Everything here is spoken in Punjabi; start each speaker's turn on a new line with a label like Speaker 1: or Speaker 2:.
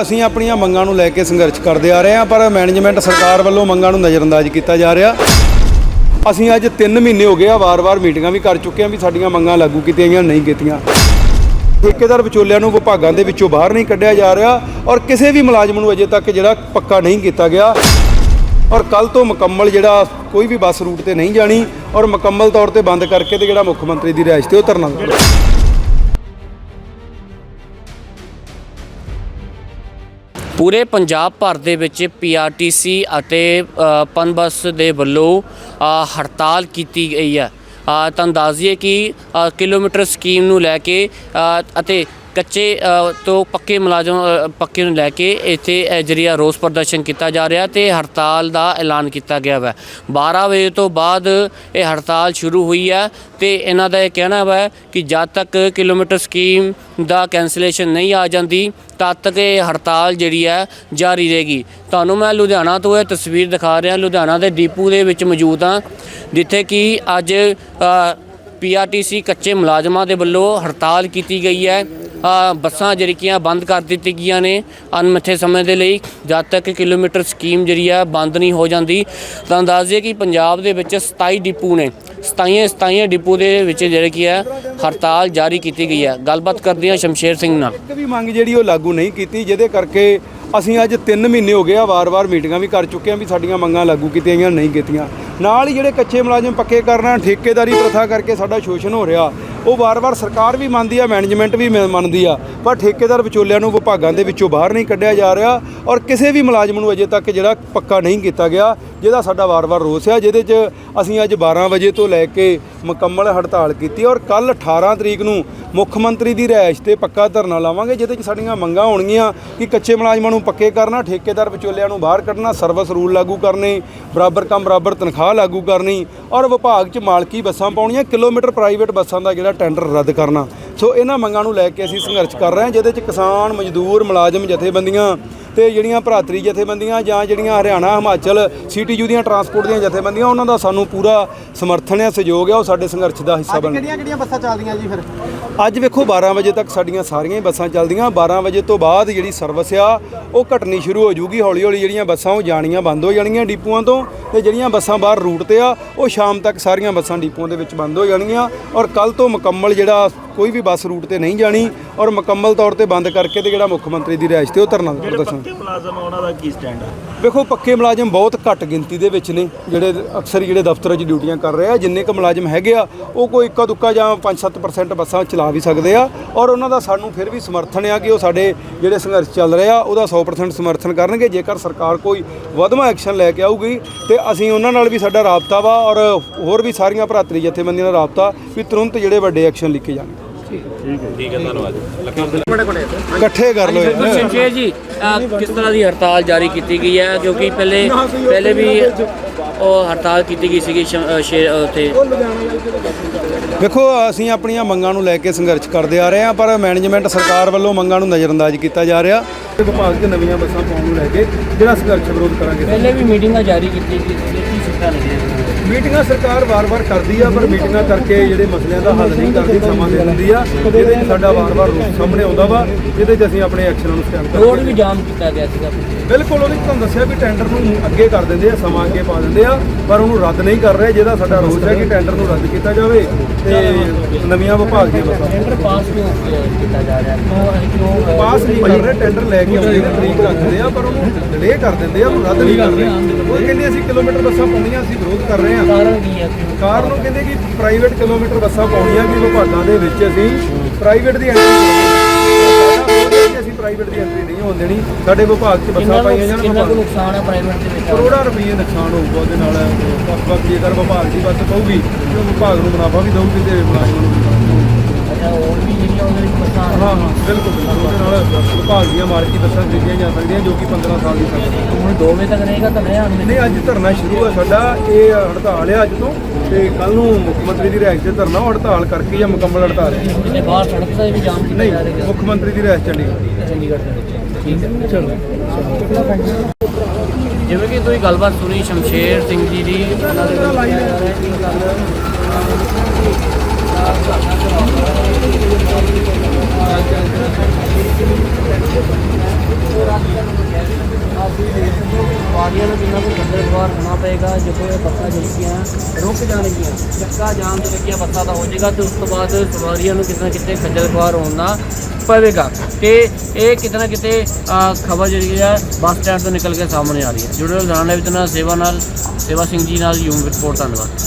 Speaker 1: ਅਸੀਂ ਆਪਣੀਆਂ ਮੰਗਾਂ ਨੂੰ ਲੈ ਕੇ ਸੰਘਰਸ਼ ਕਰਦੇ ਆ ਰਹੇ ਹਾਂ, ਪਰ ਮੈਨੇਜਮੈਂਟ ਸਰਕਾਰ ਵੱਲੋਂ ਮੰਗਾਂ ਨੂੰ ਨਜ਼ਰਅੰਦਾਜ਼ ਕੀਤਾ ਜਾ ਰਿਹਾ। ਅਸੀਂ ਅੱਜ 3 ਮਹੀਨੇ ਹੋ ਗਏ ਆ, ਵਾਰ-ਵਾਰ ਮੀਟਿੰਗਾਂ ਵੀ ਕਰ ਚੁੱਕੇ ਹਾਂ ਵੀ ਸਾਡੀਆਂ ਮੰਗਾਂ ਲਾਗੂ ਕੀਤੀਆਂ ਜਾਂ ਨਹੀਂ ਕੀਤੀਆਂ। ਠੇਕੇਦਾਰ ਵਿਚੋਲਿਆਂ ਨੂੰ ਵਿਭਾਗਾਂ ਦੇ ਵਿੱਚੋਂ ਬਾਹਰ ਨਹੀਂ ਕੱਢਿਆ ਜਾ ਰਿਹਾ ਔਰ ਕਿਸੇ ਵੀ ਮੁਲਾਜ਼ਮ ਨੂੰ ਅਜੇ ਤੱਕ ਜਿਹੜਾ ਪੱਕਾ ਨਹੀਂ ਕੀਤਾ ਗਿਆ। ਔਰ ਕੱਲ ਤੋਂ ਮੁਕੰਮਲ ਜਿਹੜਾ ਕੋਈ ਵੀ ਬੱਸ ਰੂਟ ਤੇ ਨਹੀਂ ਜਾਣੀ ਔਰ ਮੁਕੰਮਲ ਤੌਰ ਤੇ ਬੰਦ ਕਰਕੇ ਤੇ ਜਿਹੜਾ ਮੁੱਖ ਮੰਤਰੀ ਦੀ ਰਿਹਾਇਸ਼ ਤੇ ਉਹ ਧਰਨਾ ਦੇਣਾ
Speaker 2: ਪੂਰੇ ਪੰਜਾਬ ਭਰ ਦੇ ਵਿੱਚ ਪੀਆਰਟੀਸੀ ਅਤੇ ਪਨਬਸ ਦੇ ਵੱਲੋਂ ਹੜਤਾਲ ਕੀਤੀ ਗਈ ਹੈ। ਅ, ਤੁਹਾਨੂੰ ਦੱਸ ਦਈਏ ਕਿ ਕਿਲੋਮੀਟਰ ਸਕੀਮ ਨੂੰ ਲੈ ਕੇ ਅਤੇ ਕੱਚੇ ਅ, ਤੋਂ ਪੱਕੇ ਮੁਲਾਜ਼ਮ ਅ, ਪੱਕੇ ਨੂੰ ਲੈ ਕੇ ਇੱਥੇ ਅ, ਜਰੀਆ ਰੋਸ ਪ੍ਰਦਰਸ਼ਨ ਕੀਤਾ ਜਾ ਰਿਹਾ ਤੇ ਹੜਤਾਲ ਦਾ ਐਲਾਨ ਕੀਤਾ ਗਿਆ ਹੈ 12 ਵਜੇ ਤੋਂ ਬਾਅਦ ਇਹ ਹੜਤਾਲ ਸ਼ੁਰੂ ਹੋਈ ਹੈ ਤੇ ਇਹਨਾਂ ਦਾ ਇਹ ਕਹਿਣਾ ਹੈ ਕਿ ਜਦ ਤੱਕ ਕਿਲੋਮੀਟਰ ਸਕੀਮ ਦਾ ਕੈਂਸਲੇਸ਼ਨ ਨਹੀਂ ਆ ਜਾਂਦੀ ਤਦ ਤੱਕ ਇਹ ਹੜਤਾਲ ਜਿਹੜੀ ਹੈ ਜਾਰੀ ਰਹੇਗੀ। ਤੁਹਾਨੂੰ ਮੈਂ ਲੁਧਿਆਣਾ ਤੋਂ ਇਹ ਤਸਵੀਰ ਦਿਖਾ ਰਿਹਾ। ਲੁਧਿਆਣਾ ਦੇ ਡੀਪੂ ਦੇ ਵਿੱਚ ਮੌਜੂਦ ਹਾਂ ਜਿੱਥੇ ਕਿ ਅੱਜ ਪੀਆਰਟੀਸੀ ਕੱਚੇ ਮੁਲਾਜ਼ਮਾਂ ਦੇ ਵੱਲੋਂ ਹੜਤਾਲ ਕੀਤੀ ਗਈ ਹੈ। ਬੱਸਾਂ ਜਿਹੜੀਆਂ ਬੰਦ ਕਰ ਦਿੱਤੀ ਗਈਆਂ ਨੇ ਅਣਮਿੱਥੇ ਸਮੇਂ ਦੇ ਲਈ। ਜਦ ਤੱਕ ਕਿਲੋਮੀਟਰ ਸਕੀਮ ਜਿਹੜੀ ਆ ਬੰਦ ਨਹੀਂ ਹੋ ਜਾਂਦੀ, ਤਾਂ ਦੱਸ ਦਈਏ ਕਿ ਪੰਜਾਬ ਦੇ ਵਿੱਚ 27 ਡਿਪੂ ਨੇ। 27 27 ਡਿਪੂ ਦੇ ਵਿੱਚ ਜਿਹੜੇ ਕੀ ਹੈ ਹੜਤਾਲ ਜਾਰੀ ਕੀਤੀ ਗਈ ਹੈ ਗੱਲਬਾਤ ਕਰਦੇ ਹਾਂ ਸ਼ਮਸ਼ੇਰ ਸਿੰਘ ਨਾਲ।
Speaker 1: ਇੱਕ ਵੀ ਮੰਗ ਜਿਹੜੀ ਉਹ ਲਾਗੂ ਨਹੀਂ ਕੀਤੀ, ਜਿਹਦੇ ਕਰਕੇ ਅਸੀਂ ਅੱਜ 3 ਮਹੀਨੇ ਹੋ ਗਏ ਆ ਵਾਰ-ਵਾਰ ਮੀਟਿੰਗਾਂ ਵੀ ਕਰ ਚੁੱਕੇ ਹਾਂ ਵੀ ਸਾਡੀਆਂ ਮੰਗਾਂ ਲਾਗੂ ਕੀਤੀਆਂ ਗਈਆਂ ਨਹੀਂ ਕੀਤੀਆਂ। ਨਾਲ ਹੀ ਜਿਹੜੇ ਕੱਚੇ ਮੁਲਾਜ਼ਮ ਪੱਕੇ ਕਰਨਾ, ਠੇਕੇਦਾਰੀ ਪ੍ਰਥਾ ਕਰਕੇ ਸਾਡਾ ਸ਼ੋਸ਼ਣ ਹੋ ਰਿਹਾ, ਉਹ ਵਾਰ-ਵਾਰ ਸਰਕਾਰ ਵੀ ਮੰਨਦੀ ਆ ਮੈਨੇਜਮੈਂਟ ਵੀ ਮ- ਮੰਨਦੀ ਆ, ਪਰ ਠੇਕੇਦਾਰ ਵਿਚੋਲਿਆਂ ਨੂੰ ਵਿਭਾਗਾਂ ਦੇ ਵਿੱਚੋਂ ਬਾਹਰ ਨਹੀਂ ਕੱਢਿਆ ਜਾ ਰਿਹਾ ਔਰ ਕਿਸੇ ਵੀ ਮੁਲਾਜ਼ਮ ਨੂੰ ਅਜੇ ਤੱਕ ਜਿਹੜਾ ਪੱਕਾ ਨਹੀਂ ਕੀਤਾ ਗਿਆ, ਜਿਹਦਾ ਸਾਡਾ ਵਾਰ-ਵਾਰ ਰੋਸ ਆ, ਜਿਹਦੇ 'ਚ ਅਸੀਂ ਅੱਜ 12 ਵਜੇ ਤੋਂ ਲੈ ਕੇ ਮੁਕੰਮਲ ਹੜਤਾਲ ਕੀਤੀ ਔਰ ਕੱਲ 18 ਤਰੀਕ ਨੂੰ ਮੁੱਖ ਮੰਤਰੀ ਦੀ ਰਿਹਾਇਸ਼ ਤੇ ਪੱਕਾ ਧਰਨਾ ਲਾਵਾਂਗੇ, ਜਿਹਦੇ 'ਚ ਸਾਡੀਆਂ ਮੰਗਾਂ ਹੋਣਗੀਆਂ ਕਿ ਕੱਚੇ ਮੁਲਾਜ਼ਮਾਂ ਨੂੰ ਪੱਕੇ ਕਰਨਾ, ਠੇਕੇਦਾਰ ਵਿਚੋਲਿਆਂ ਨੂੰ ਬਾਹਰ ਕੱਢਣਾ, ਸਰਵਿਸ ਰੂਲ ਲਾਗੂ ਕਰਨੇ, ਬਰਾਬਰ ਕੰਮ, ਬਰਾਬਰ ਤਨਖਾਹ ਲਾਗੂ ਕਰਨੀ ਔਰ ਵਿਭਾਗ 'ਚ ਮਾਲਕੀ ਬੱਸਾਂ ਪਾਉਣੀਆਂ, ਕਿਲੋਮੀਟਰ ਪ੍ਰਾਈਵੇਟ ਬੱਸਾਂ ਦਾ ਜਿਹੜਾ ਟੈਂਡਰ ਰੱਦ ਕਰਨਾ। ਸੋ ਇਹਨਾਂ ਮੰਗਾਂ ਨੂੰ ਲੈ ਕੇ ਅਸੀਂ ਸੰਘਰਸ਼ ਕਰ ਰਹੇ ਹਾਂ, ਜਿਹਦੇ 'ਚ ਕਿਸਾਨ, ਮਜ਼ਦੂਰ, ਮੁਲਾਜ਼ਮ, ਜਥੇਬੰਦੀਆਂ ਤੇ ਜਿਹੜੀਆਂ ਭਰਾਤਰੀ ਜਥੇਬੰਦੀਆਂ ਜਾਂ ਜਿਹੜੀਆਂ ਹਰਿਆਣਾ ਹਿਮਾਚਲ ਸੀਟੀਯੂ ਦੀਆਂ ਟਰਾਂਸਪੋਰਟ ਦੀਆਂ ਜਥੇਬੰਦੀਆਂ ਉਹਨਾਂ ਦਾ ਸਾਨੂੰ ਪੂਰਾ ਸਮਰਥਨ ਹੈ ਸਹਿਯੋਗ ਹੈ ਉਹ ਸਾਡੇ ਸੰਘਰਸ਼ ਦਾ ਹਿੱਸਾ ਬਣ
Speaker 3: ਕਿਹੜੀਆਂ ਕਿਹੜੀਆਂ ਬੱਸਾਂ ਚੱਲਦੀਆਂ ਜੀ ਫਿਰ?
Speaker 1: ਅੱਜ ਵੇਖੋ 12 ਵਜੇ ਤੱਕ ਸਾਡੀਆਂ ਸਾਰੀਆਂ ਹੀ ਬੱਸਾਂ ਚੱਲਦੀਆਂ। 12 ਵਜੇ ਤੋਂ ਬਾਅਦ ਜਿਹੜੀ ਸਰਵਿਸ ਆ ਉਹ ਘਟਣੀ ਸ਼ੁਰੂ ਹੋ ਜਾਊਗੀ। ਹੌਲੀ ਹੌਲੀ ਜਿਹੜੀਆਂ ਬੱਸਾਂ ਉਹ ਜਾਣੀਆਂ ਬੰਦ ਹੋ ਜਾਣਗੀਆਂ ਡਿਪੂਆਂ ਤੋਂ ਤੇ ਜਿਹੜੀਆਂ ਬੱਸਾਂ ਬਾਹਰ ਰੂਟ ਤੇ ਆ ਉਹ ਸ਼ਾਮ ਤੱਕ ਸਾਰੀਆਂ ਬੱਸਾਂ ਡਿਪੂਆਂ ਦੇ ਵਿੱਚ ਬੰਦ ਹੋ ਜਾਣਗੀਆਂ। ਔਰ ਕੱਲ ਤੋਂ ਮੁਕੰਮਲ ਜਿਹੜਾ ਕੋਈ ਵੀ ਬੱਸ ਰੂਟ ਤੇ ਨਹੀਂ ਜਾਣੀ ਔਰ ਮੁਕੰਮਲ ਤੌਰ ਤੇ ਬੰਦ ਕਰਕੇ ਤੇ ਜਿਹੜਾ ਮੁੱਖ ਮੰਤਰੀ ਦੀ ਰਿਹਾਇਸ਼ ਤੇ ਉਹ ਧਰਨਾ ਪ੍ਰਦਰਸ਼ਨ
Speaker 4: ਪੱਕੇ ਮੁਲਾਜ਼ਮ ਉਹਨਾਂ ਦਾ ਕੀ ਸਟੈਂਡ ਆ?
Speaker 1: ਵੇਖੋ ਪੱਕੇ ਮੁਲਾਜ਼ਮ ਬਹੁਤ ਘੱਟ ਗਿਣਤੀ ਦੇ ਵਿੱਚ ਨੇ ਜਿਹੜੇ ਅਕਸਰ ਜਿਹੜੇ ਦਫ਼ਤਰਾਂ 'ਚ ਡਿਊਟੀਆਂ ਕਰ ਰਹੇ ਆ ਜਿੰਨੇ ਕ ਮੁਲਾਜ਼ਮ ਹੈਗੇ ਆ ਉਹ ਕੋਈ ਇੱਕਾ ਦੁੱਕਾ ਜਾਂ 5-7% ਬੱਸਾਂ ਚਲਾ ਵੀ ਸਕਦੇ ਆ ਔਰ ਉਹਨਾਂ ਦਾ ਸਾਨੂੰ ਫਿਰ ਵੀ ਸਮਰਥਨ ਆ ਕਿ ਉਹ ਸਾਡੇ ਜਿਹੜੇ ਸੰਘਰਸ਼ ਚੱਲ ਰਹੇ ਆ ਉਹਦਾ 100% ਸਮਰਥਨ ਕਰਨਗੇ। ਜੇਕਰ ਸਰਕਾਰ ਕੋਈ ਵਧਮਾ ਐਕਸ਼ਨ ਲੈ ਕੇ ਆਊਗੀ ਤੇ ਅਸੀਂ ਉਹਨਾਂ ਨਾਲ ਵੀ ਸਾਡਾ ਰਾਬਤਾ ਵਾ ਔਰ ਹੋਰ ਵੀ ਸਾਰੀਆਂ ਭਰਾਤਰੀ ਜਥੇਬੰਦੀਆਂ ਦਾ ਰਾਬਤਾ ਵੀ ਤੁਰੰਤ ਜਿਹੜੇ ਵੱਡੇ ਐਕਸ਼ਨ ਲਿਖੇ ਜਾਣ ਇਕੱਠੇ ਕਰ ਲਓ ਯਾਰ
Speaker 2: ਸ਼ਮਸ਼ੇਰ ਜੀ ਅ, ਕਿਸ ਤਰ੍ਹਾਂ ਦੀ ਹੜਤਾਲ ਜਾਰੀ ਕੀਤੀ ਗਈ ਹੈ ਕਿਉਂਕਿ ਪਹਿਲੇ ਪਹਿਲੇ ਵੀ ਉਹ ਹੜਤਾਲ ਕੀਤੀ ਗਈ ਸੀਗੀ ਸ਼ਮ- ਉੱਥੇ।
Speaker 1: ਵੇਖੋ ਅਸੀਂ ਆਪਣੀਆਂ ਮੰਗਾਂ ਨੂੰ ਲੈ ਕੇ ਸੰਘਰਸ਼ ਕਰਦੇ ਆ ਰਹੇ ਹਾਂ ਪਰ ਮੈਨੇਜਮੈਂਟ ਸਰਕਾਰ ਵੱਲੋਂ ਮੰਗਾਂ ਨੂੰ ਨਜ਼ਰਅੰਦਾਜ਼ ਕੀਤਾ ਜਾ ਰਿਹਾ। ਵਿਭਾਗ 'ਚ ਨਵੀਆਂ ਬੱਸਾਂ ਪਾਉਣ ਨੂੰ ਲੈ ਕੇ ਜਿਹੜਾ ਸੰਘਰਸ਼ ਵਿਰੋਧ ਕਰਾਂਗੇ।
Speaker 2: ਪਹਿਲੇ ਵੀ ਮੀਟਿੰਗਾਂ ਜਾਰੀ ਕੀਤੀ ਸੀ ਕੀ ਸਿੱਟਾ ਲੱਗਿਆ
Speaker 1: ਮੀਟਿੰਗਾਂ ਸਰਕਾਰ ਵਾਰ-ਵਾਰ ਕਰਦੀ ਆ ਪਰ ਮੀਟਿੰਗਾਂ ਕਰਕੇ ਜਿਹੜੇ ਮਸਲਿਆਂ ਦਾ ਹੱਲ ਨਹੀਂ ਕਰਦੀ ਸਮਾਂ ਦੇ ਦਿੰਦੀ ਆ। ਇਹਦੇ 'ਚ ਸਾਡਾ ਵਾਰ-ਵਾਰ ਰੋਸ ਸਾਹਮਣੇ ਆਉਂਦਾ ਵਾ ਜਿਹਦੇ 'ਚ ਅਸੀਂ ਆਪਣੇ ਐਕਸ਼ਨਾਂ ਨੂੰ ਸਟੈਂਡ
Speaker 2: ਰੋਡ
Speaker 1: ਕਰਦੇ
Speaker 2: ਵੀ ਜਾਮ ਕੀਤਾ ਗਿਆ ਸੀਗਾ
Speaker 1: ਬਿਲਕੁਲ ਉਹਨੇ ਤੁਹਾਨੂੰ ਦੱਸਿਆ ਵੀ ਟੈਂਡਰ ਨੂੰ ਅੱਗੇ ਕਰ ਦਿੰਦੇ ਆ ਸਮਾਂ ਅੱਗੇ ਪਾ ਦਿੰਦੇ ਆ ਪਰ ਉਹਨੂੰ ਰੱਦ ਨਹੀਂ ਕਰ ਰਹੇ ਜਿਹਦਾ ਸਾਡਾ ਰੋਸ ਹੈ ਕਿ ਟੈਂਡਰ ਨੂੰ ਰੱਦ ਕੀਤਾ ਜਾਵੇ ਤੇ ਨਵੀਆਂ ਵਿਭਾਗ ਦੀਆਂ ਬੱਸਾਂ
Speaker 2: ਟੈਂਡਰ ਪਾਸ ਕਿਉਂ ਕੀਤਾ ਜਾ ਰਿਹਾ? ਕਿਉਂ ਕਿਉਂ
Speaker 1: ਪਾਸ ਨਹੀਂ ਕਰ ਰਹੇ ਟੈਂਡਰ ਲੈ ਕੇ ਆਉਂਦੇ ਨੇ ਤਰੀਕ ਰੱਖਦੇ ਆ ਪਰ ਉਹਨੂੰ ਡਿਲੇ ਕਰ ਦਿੰਦੇ ਆ ਉਹਨੂੰ ਰੱਦ ਨਹੀਂ ਕਰ ਰਹੇ। ਉਹ ਕਹਿੰਦੇ ਅਸੀਂ ਕਿਲੋਮੀਟਰ ਬੱਸਾਂ ਪਾਉਣੀਆਂ ਅਸੀਂ ਵਿਰੋਧ ਕਰ ਰਹੇ ਹਾਂ।
Speaker 2: ਕਾਰਨ ਕੀ ਹੈ
Speaker 1: ਕਾਰਨ ਉਹ ਕਹਿੰਦੇ ਕਿ ਪ੍ਰਾਈਵੇਟ ਕਿਲੋਮੀਟਰ ਬੱਸਾਂ ਪਾਉਣੀਆਂ ਕਿ ਵਿਭਾਗਾਂ ਦੇ ਵਿੱਚ ਅਸੀਂ ਪ੍ਰਾਈਵੇਟ ਦੀ ਐਂਟਰੀ ਅਸੀਂ ਪ੍ਰਾਈਵੇਟ ਦੀ ਐਂਟਰੀ ਨਹੀਂ ਹੋਣ ਦੇਣੀ। ਸਾਡੇ ਵਿਭਾਗ 'ਚ ਬੱਸਾਂ ਪਾਈਆਂ ਜਾਣ
Speaker 2: ਕਿੰਨਾ ਕੁ ਨੁਕਸਾਨ ਹੈ ਪ੍ਰਾਈਵੇਟ ਦੇ ਵਿੱਚ?
Speaker 1: ਕਰੋੜਾਂ ਰੁਪਏ ਨੁਕਸਾਨ ਹੋਊਗਾ ਉਹਦੇ ਨਾਲ। ਵੱਖ-ਵੱਖ ਜੇਕਰ ਵਿਭਾਗ ਦੀ ਬੱਸ ਪਊਗੀ ਤੇ ਉਹ ਵਿਭਾਗ ਨੂੰ ਮੁਨਾਫਾ ਵੀ ਦਊਗੀ ਤੇ ਮੁਲਾਜ਼ਮਾਂ ਨੂੰ ਵੀ
Speaker 2: ਹੋਰ ਵੀ ਜਿਹੜੀਆਂ ਉਹਦੇ ਵਿੱਚ ਬੱਸਾਂ
Speaker 1: ਹਾਂ ਹਾਂ ਬਿਲਕੁਲ ਬਿਲਕੁਲ। ਉਹਦੇ ਨਾਲ ਵਿਭਾਗ ਦੀਆਂ ਮਾਲਕੀ ਬੱਸਾਂ ਖਰੀਦੀਆਂ ਜਾ ਸਕਦੀਆਂ ਜੋ ਕਿ 15 ਸਾਲ ਦੀ ਸਰਵਿਸ
Speaker 2: ਹੁਣ 2 ਵਜੇ ਤੱਕ ਰਹੇਗਾ ਤਾਂ ਨਹੀਂ ਆਉਣਗੇ।
Speaker 1: ਨਹੀਂ ਅੱਜ ਧਰਨਾ ਸ਼ੁਰੂ ਹੈ ਸਾਡਾ। ਇਹ ਹੜਤਾਲ ਹੈ ਅੱਜ ਤੋਂ ਤੇ ਕੱਲ ਨੂੰ ਮੁੱਖ ਮੰਤਰੀ ਦੀ ਰਿਹਾਇਸ਼ ਤੇ ਧਰਨਾ ਉਹ ਹੜਤਾਲ ਕਰਕੇ ਜਾਂ ਮੁਕੰਮਲ ਹੜਤਾਲ ਹੈ
Speaker 2: ਇਹਨੇ ਬਾਹਰ ਸੜਕ ਤੇ ਵੀ ਜਾਮ ਕੀਤਾ
Speaker 1: ਨਹੀਂ
Speaker 2: ਜਾ ਰਿਹਾ।
Speaker 1: ਮੁੱਖ ਮੰਤਰੀ ਦੀ ਰਿਹਾਇਸ਼ ਚੰਡੀਗੜ੍ਹ
Speaker 2: ਹੈ ਚੰਡੀਗੜ੍ਹ ਦੇ ਵਿੱਚ। ਠੀਕ ਹੈ। ਚਲੋ। ਜਿਵੇਂ ਕਿ ਤੁਸੀਂ ਗੱਲਬਾਤ ਸੁਣੀ ਸ਼ਮਸ਼ੇਰ ਸਿੰਘ ਜੀ ਦੀ ਉਹਨਾਂ ਦੇ ਵਾਰੀਆਂ ਨੂੰ ਜਿੰਨਾ ਕੋਈ ਬੰਦਰਵਾਰ ਹੋਣਾ ਪਏਗਾ ਜਦੋਂ ਇਹ ਬੱਸਾਂ ਜਿਹੜੀਆਂ ਰੁਕ ਜਾਣਗੀਆਂ। ਚੱਕਾ ਜਾਮ ਦੇ ਲੱਗੀਆਂ ਬੱਸਾਂ ਦਾ ਹੋ ਜਾਏਗਾ ਤੇ ਉਸ ਤੋਂ ਬਾਅਦ ਸਵਾਰੀਆਂ ਨੂੰ ਕਿਤੇ ਨਾ ਕਿਤੇ ਖੱਜਲਖਵਾਰ ਹੋਣਾ ਪਵੇਗਾ। ਤੇ ਇਹ ਕਿਤੇ ਨਾ ਕਿਤੇ ਖਬਰ ਜਿਹੜੀ ਆ ਬੱਸ ਸਟੈਂਡ ਤੋਂ ਨਿਕਲ ਕੇ ਸਾਹਮਣੇ ਆ ਰਹੀ ਹੈ। ਜੁੜੇ ਹੋਏ ਜਾਣ ਲਈ ਇਤਨਾ ਸੇਵਾ ਨਾਲ, ਸੇਵਾ ਸਿੰਘ ਜੀ ਨਾਲ, ਯੂਮ ਰਿਪੋਰਟ, ਧੰਨਵਾਦ।